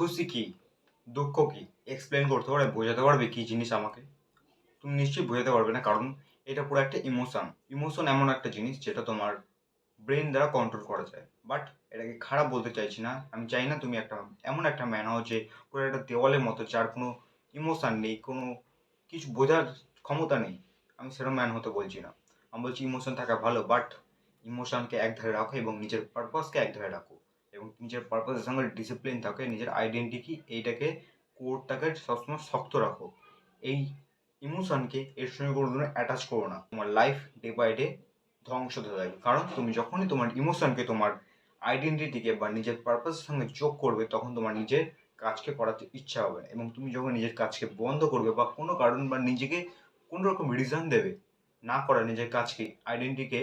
খুশি কি? দুঃখ কি? এক্সপ্লেন করতে পারবে? বোঝাতে পারবে কি জিনিস আমাকে? তুমি নিশ্চয়ই বোঝাতে পারবে না, কারণ এটা পুরো একটা ইমোশন ইমোশন এমন একটা জিনিস যেটা তোমার ব্রেন দ্বারা কন্ট্রোল করা যায়। বাট এটাকে খারাপ বলতে চাইছি না। আমি চাই না তুমি একটা, এমন একটা ম্যান হও যে পুরো একটা দেওয়ালের মতো, যার কোনো ইমোশান নেই, কোনো কিছু বোঝার ক্ষমতা নেই। আমি সেরকম ম্যান হতে বলছি না। আমি বলছি ইমোশন থাকা ভালো বাট ইমোশনকে এক ধারে রাখো এবং নিজের পারপাসকে এক ধারে রাখো। এবং নিজের পারপাসের সঙ্গে ডিসিপ্লিন থাকে, নিজের আইডেন্টিটি এইটাকে কোরটাকে সবসময় শক্ত রাখো। এই ইমোশনকে এর সঙ্গে কোনো দিনও অ্যাটাচ করো না। তোমার লাইফ ডে বাই ডে ধ্বংস হতে থাকবে। কারণ তুমি যখনই তোমার ইমোশনকে তোমার আইডেন্টিটিকে বা নিজের পারপাসের সঙ্গে যোগ করবে, তখন তোমার নিজের কাজকে করাতে ইচ্ছা হবে না। এবং তুমি যখন নিজের কাজকে বন্ধ করবে বা কোনো কারণ বা নিজেকে কোনো রকম রিজন দেবে না করা নিজের কাজকে আইডেন্টিকে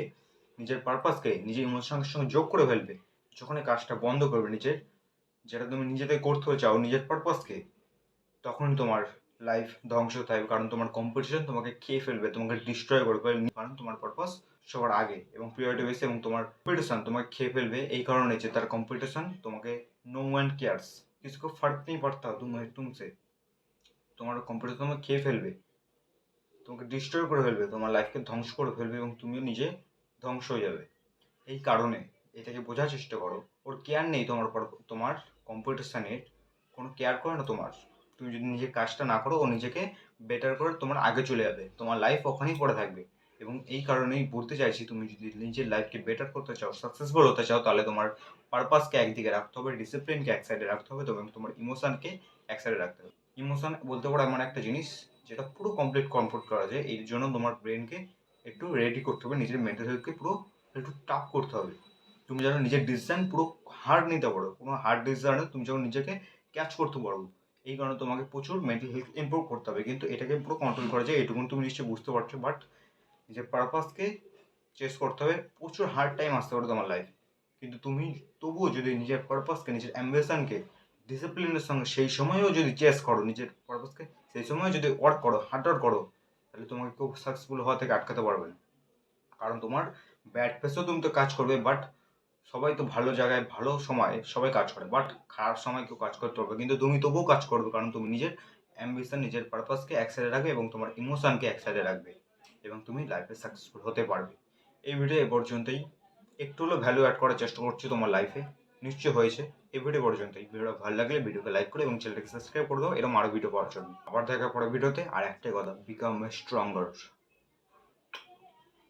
নিজের পারপাসকে নিজের ইমোশনের সঙ্গে যোগ করে ফেলবে যখনই কাজটা বন্ধ করবে নিজের, যেটা তুমি নিজে করতে চাও, নিজের পারপাসকে তখন তোমার লাইফ ধ্বংস থাকবে। কারণ তোমার কম্পিটিশন তোমাকে খেয়ে ফেলবে, তোমাকে ডিস্ট্রয় করে কারণ তোমার পারপাস সবার আগে এবং প্রিয়রিটি বেশি এবং তোমার কম্পিটিশন তোমাকে খেয়ে ফেলবে। এই কারণে যে তার কম্পিটিশন তোমাকে নো ওয়ান কেয়ার্স কিছু ফার্ক নেই পারতা তুমি তুমসে তোমার কম্পিটিশন তোমাকে খেয়ে ফেলবে। তোমাকে ডিস্ট্রয় করে ফেলবে, তোমার লাইফকে ধ্বংস করে ফেলবে এবং তুমিও নিজে ধ্বংস হয়ে যাবে। এই কারণে এটাকে বোঝার চেষ্টা করো। ওর কেয়ার নেই তোমার উপর, তোমার কম্পিটিশানের কোনো কেয়ার করে না তোমার। তুমি যদি নিজের কাজটা না করো, ও নিজেকে বেটার করে তোমার আগে চলে যাবে। তোমার লাইফ ওখানেই পড়ে থাকবে। এবং এই কারণেই বলতে চাইছি, তুমি যদি নিজের লাইফকে বেটার করতে চাও সাকসেসফুল হতে চাও, তাহলে তোমার পারপাসকে একদিকে রাখতে হবে ডিসিপ্লিনকে এক সাইডে রাখতে হবে, এবং তোমার ইমোশনকে এক সাইডে রাখতে হবে। ইমোশন বলতে পারো এমন একটা জিনিস, যেটা পুরো কমপ্লিট কমফোর্ট করা যায়। এর জন্য তোমার ব্রেনকে একটু রেডি করতে হবে, নিজের মেন্টাল হেলথকে পুরো একটু টাফ করতে হবে। তুমি যেন নিজের ডিসিশন পুরো হার্ড নিতে পারো। কোনো হার্ড ডিসিশনে তুমি যখন নিজেকে ক্যাচ করতে পারো, এই কারণে তোমাকে প্রচুর মেন্টাল হেলথ ইমপ্রুভ করতে হবে। কিন্তু এটাকে পুরো কন্ট্রোল করা যায়, এটুকুন তুমি নিশ্চয়ই বুঝতে পারছ। বাট নিজের পারপাসকে চেস করতে হবে, প্রচুর হার্ড টাইম আসতে পারে তোমার লাইফ কিন্তু তুমি, তবুও যদি নিজের পারপাসকে নিজের অ্যাম্বিশনকে ডিসিপ্লিনের সঙ্গে সেই সময়েও যদি চেস করো, নিজের পারপাসকে সেই সময় যদি ওয়ার্ক করো হার্ড ওয়ার্ক করো, তাহলে তোমাকে কেউ সাকসেসফুল হওয়া থেকে আটকাতে পারবে না। কারণ তোমার ব্যাড ফেসেও তুমি তো কাজ করবে বাট সবাই তো ভালো জায়গায় ভালো সময় সবাই কাজ করে বাট খারাপ সময় কেউ কাজ করতে পারবে কিন্তু তুমি তবুও কাজ করবে, কারণ তুমি নিজের অ্যাম্বিশন নিজের পারপাসকে এক সাইডে রাখবে এবং তোমার ইমোশনকে এক সাইডে রাখবে এবং তুমি লাইফে সাকসেসফুল হতে পারবে। এই ভিডিও এ পর্যন্তই। একটু হলেও ভ্যালু অ্যাড করার চেষ্টা করছি তোমার লাইফে নিশ্চয় হয়েছে। এই ভিডিও পর্যন্তই। ভিডিওটা ভালো লাগলে ভিডিওকে লাইক করে এবং চ্যানেলটাকে সাবস্ক্রাইব করে দাও। এরকম আরও ভিডিও পাওয়ার জন্য। আবার দেখা পরে ভিডিওতে আর একটাই কথা বিকাম স্ট্রঙ্গার